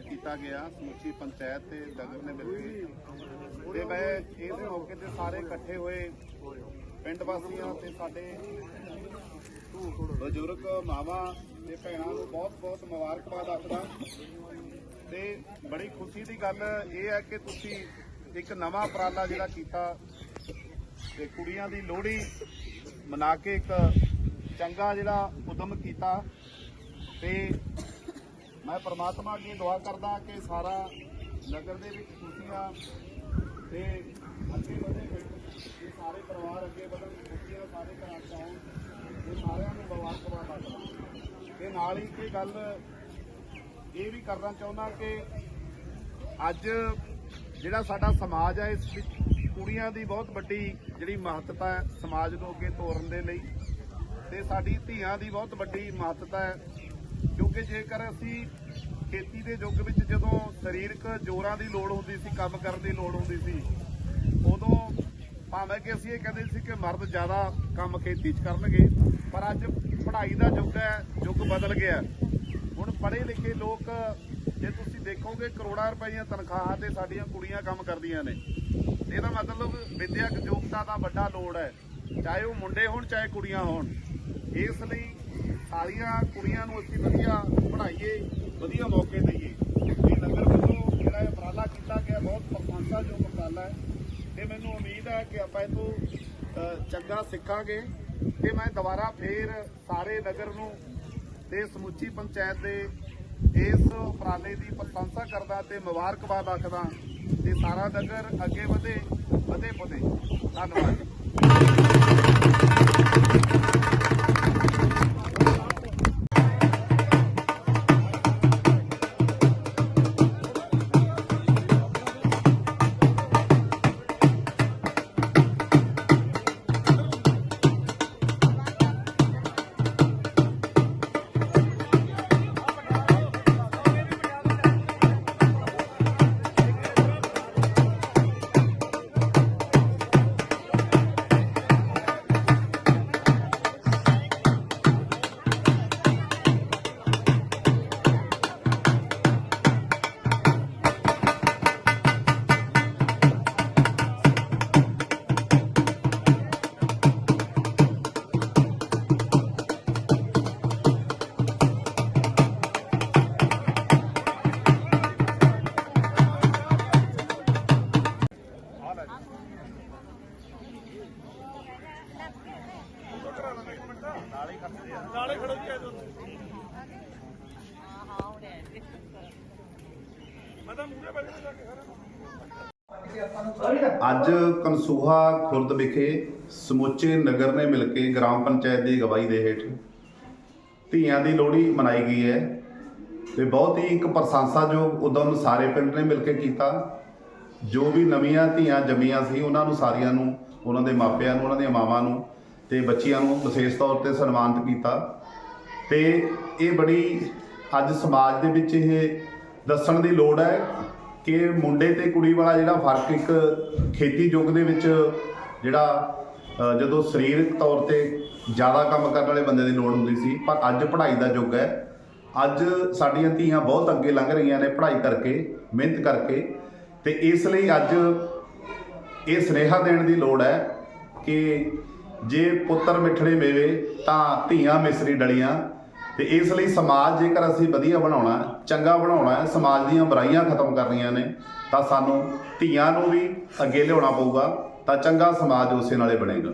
ਕੀਤਾ ਗਿਆ ਸਮੁੱਚੀ ਪੰਚਾਇਤ ਤੇ ਮੈਂ ਇਸ ਮੌਕੇ ਤੇ ਸਾਰੇ ਇਕੱਠੇ ਹੋਏ ਪਿੰਡ ਵਾਸੀਆਂ ਤੇ ਸਾਡੇ ਬਜ਼ੁਰਗ ਮਾਵਾ ਤੇ ਭੈਣਾਂ ਨੂੰ ਬਹੁਤ-ਬਹੁਤ ਮੁਬਾਰਕਬਾਦ ਆਖਦਾ ਤੇ ਬੜੀ ਖੁਸ਼ੀ ਦੀ ਗੱਲ ਇਹ ਹੈ ਕਿ ਤੁਸੀਂ ਇੱਕ ਨਵਾਂ ਉਪਰਾਲਾ ਜਿਹੜਾ ਕੀਤਾ ਤੇ ਕੁੜੀਆਂ ਦੀ ਲੋਹੜੀ ਮਨਾ ਕੇ ਇੱਕ ਚੰਗਾ ਜਿਹੜਾ ਉਦਮ ਕੀਤਾ ਤੇ ਮੈਂ ਪ੍ਰਮਾਤਮਾ ਅੱਗੇ ਦੁਆ ਕਰਦਾ ਕਿ ਸਾਰਾ ਨਗਰ ਦੇ ਵਿੱਚ ਖੁਸ਼ੀਆਂ ਤੇ ਅੱਗੇ ਵਧੇ ਇਹ ਸਾਰੇ ਪਰਿਵਾਰ ਅੱਗੇ ਵਧਣ, ਖੁਸ਼ੀਆਂ ਸਾਰੇ ਘਰਾਂ ਚ ਆਉਣ ਇਹ ਸਾਰਿਆਂ ਨੂੰ ਮੁਬਾਰਕਬਾਦ ਆਖਦਾ ਤੇ ਨਾਲ ਹੀ ਇਹ ਗੱਲ ਇਹ ਵੀ ਕਰਨਾ ਚਾਹੁੰਦਾ ਕਿ ਅੱਜ ਜਿਹੜਾ ਸਾਡਾ ਸਮਾਜ ਹੈ, ਇਸ ਵਿੱਚ ਕੁੜੀਆਂ ਦੀ ਬਹੁਤ ਵੱਡੀ ਜਿਹੜੀ ਮਹੱਤਤਾ ਹੈ ਸਮਾਜ ਨੂੰ ਅੱਗੇ ਤੋਰਨ ਦੇ ਲਈ ਤੇ ਸਾਡੀ ਧੀਆਂ ਦੀ ਬਹੁਤ ਵੱਡੀ ਮਹੱਤਤਾ ਹੈ। ਕਿਉਂਕਿ ਜੇਕਰ ਅਸੀਂ ਖੇਤੀ ਦੇ ਯੁੱਗ ਵਿੱਚ ਜਦੋਂ ਸਰੀਰਕ ਜੋਰਾਂ ਦੀ ਲੋੜ ਹੁੰਦੀ ਸੀ, ਕੰਮ ਕਰਨ ਦੀ ਲੋੜ ਹੁੰਦੀ ਸੀ, ਉਦੋਂ ਭਾਵੇਂ ਕਿ ਅਸੀਂ ਇਹ ਕਹਿੰਦੇ ਸੀ ਕਿ ਮਰਦ ਜ਼ਿਆਦਾ ਕੰਮ ਖੇਤੀ 'ਚ ਕਰਨਗੇ, ਪਰ ਅੱਜ ਪੜ੍ਹਾਈ ਦਾ ਯੁੱਗ ਹੈ, ਯੁੱਗ ਬਦਲ ਗਿਆ। ਹੁਣ ਪੜ੍ਹੇ ਲਿਖੇ ਲੋਕ ਜੇ ਤੁਸੀਂ ਦੇਖੋਗੇ ਕਰੋੜਾਂ ਰੁਪਈਆ ਤਨਖਾਹਾਂ ਤੇ ਸਾਡੀਆਂ ਕੁੜੀਆਂ ਕੰਮ ਕਰਦੀਆਂ ਨੇ, ਇਹਦਾ ਮਤਲਬ ਵਿਦਿਅਕ ਯੋਗਤਾ ਦਾ ਵੱਡਾ ਲੋੜ ਹੈ, ਚਾਹੇ ਉਹ ਮੁੰਡੇ ਹੋਣ, ਚਾਹੇ ਕੁੜੀਆਂ ਹੋਣ। ਇਸ ਲਈ ਸਾਰੀਆਂ ਕੁੜੀਆਂ ਨੂੰ ਅਸੀਂ ਵਧੀਆ ਪੜ੍ਹਾਈਏ, ਵਧੀਆ ਮੌਕੇ ਦਈਏ। ਇਹ ਨਗਰ ਵੱਲੋਂ ਜਿਹੜਾ ਇਹ ਉਪਰਾਲਾ ਕੀਤਾ ਗਿਆ, ਬਹੁਤ ਪ੍ਰਸ਼ੰਸਾਯੋਗ ਉਪਰਾਲਾ ਹੈ। ਤੇ ਮੈਨੂੰ ਉਮੀਦ ਹੈ ਕਿ ਆਪਾਂ ਇਹ ਤੋਂ ਚੰਗਾ ਸਿੱਖਾਂਗੇ। ਤੇ ਮੈਂ ਦੁਬਾਰਾ ਫੇਰ ਸਾਰੇ ਨਗਰ ਨੂੰ ਤੇ ਸਮੁੱਚੀ ਪੰਚਾਇਤ ਦੇ ਇਸ ਉਪਰਾਲੇ ਦੀ ਪ੍ਰਸ਼ੰਸਾ ਕਰਦਾ ਤੇ ਮੁਬਾਰਕਬਾਦ ਆਖਦਾ ਤੇ ਸਾਰਾ ਨਗਰ ਅੱਗੇ ਵਧੇ ਵਧੇ ਵਧੇ ਧੰਨਵਾਦ। ਜੀ ਅੱਜ ਕਨਸੂਹਾ ਖੁਰਦ ਵਿਖੇ ਸਮੁੱਚੇ ਨਗਰ ਨੇ ਮਿਲ ਕੇ ਗ੍ਰਾਮ ਪੰਚਾਇਤ ਦੀ ਅਗਵਾਈ ਦੇ ਹੇਠ ਧੀਆਂ ਦੀ ਲੋਹੜੀ ਮਨਾਈ ਗਈ ਹੈ ਤੇ ਬਹੁਤ ਹੀ ਇੱਕ ਪ੍ਰਸ਼ੰਸਾਯੋਗ ਉਦਮ ਸਾਰੇ ਪਿੰਡ ਨੇ ਮਿਲ ਕੇ ਕੀਤਾ, ਜੋ ਵੀ ਨਵੀਆਂ ਧੀਆਂ ਜੰਮੀਆਂ ਸੀ, ਉਹਨਾਂ ਨੂੰ ਸਾਰੀਆਂ ਨੂੰ, ਉਹਨਾਂ ਦੇ ਮਾਪਿਆਂ ਨੂੰ, ਉਹਨਾਂ ਦੀਆਂ ਮਾਵਾਂ ਨੂੰ ਤੇ ਬੱਚਿਆਂ ਨੂੰ ਵਿਸ਼ੇਸ਼ ਤੌਰ ਤੇ ਸਨਮਾਨਿਤ ਕੀਤਾ। ਤੇ ਇਹ ਬੜੀ ਅੱਜ ਸਮਾਜ ਦੇ ਵਿੱਚ ਇਹ ਦੱਸਣ ਦੀ ਲੋੜ ਹੈ ਕਿ ਮੁੰਡੇ ਤੇ ਕੁੜੀ ਵਾਲਾ ਜਿਹੜਾ ਫ਼ਰਕ ਇੱਕ ਖੇਤੀ ਯੁੱਗ ਦੇ ਵਿੱਚ ਜਿਹੜਾ ਜਦੋਂ ਸਰੀਰਕ ਤੌਰ ਤੇ ਜ਼ਿਆਦਾ ਕੰਮ ਕਰਨ ਵਾਲੇ ਬੰਦੇ ਦੀ ਲੋੜ ਹੁੰਦੀ ਸੀ, ਪਰ ਅੱਜ ਪੜ੍ਹਾਈ ਦਾ ਯੁੱਗ ਹੈ। ਅੱਜ ਸਾਡੀਆਂ ਧੀਆਂ ਬਹੁਤ ਅੱਗੇ ਲੰਘ ਰਹੀਆਂ ਨੇ ਪੜ੍ਹਾਈ ਕਰਕੇ, ਮਿਹਨਤ ਕਰਕੇ। ਤੇ ਇਸ ਲਈ ਅੱਜ ਇਹ ਸੁਨੇਹਾ ਦੇਣ ਦੀ ਲੋੜ ਹੈ ਕਿ ਜੇ ਪੁੱਤਰ ਮਿੱਠੜੇ ਮੇਵੇ, ਤਾਂ ਧੀਆਂ ਮਿਸਰੀ ਡਲੀਆਂ। ਤੇ ਇਸ ਲਈ ਸਮਾਜ ਜੇਕਰ ਅਸੀਂ ਵਧੀਆ ਬਣਾਉਣਾ ਚੰਗਾ ਬਣਾਉਣਾ ਹੈ, ਸਮਾਜ ਦੀਆਂ ਬੁਰਾਈਆਂ ਖਤਮ ਕਰਨੀਆਂ ਨੇ, ਤਾਂ ਸਾਨੂੰ ਧੀਆਂ ਨੂੰ ਵੀ ਅੱਗੇ ਲਿਆਉਣਾ ਪਊਗਾ, ਤਾਂ ਚੰਗਾ ਸਮਾਜ ਉਸੇ ਨਾਲੇ ਬਣੇਗਾ।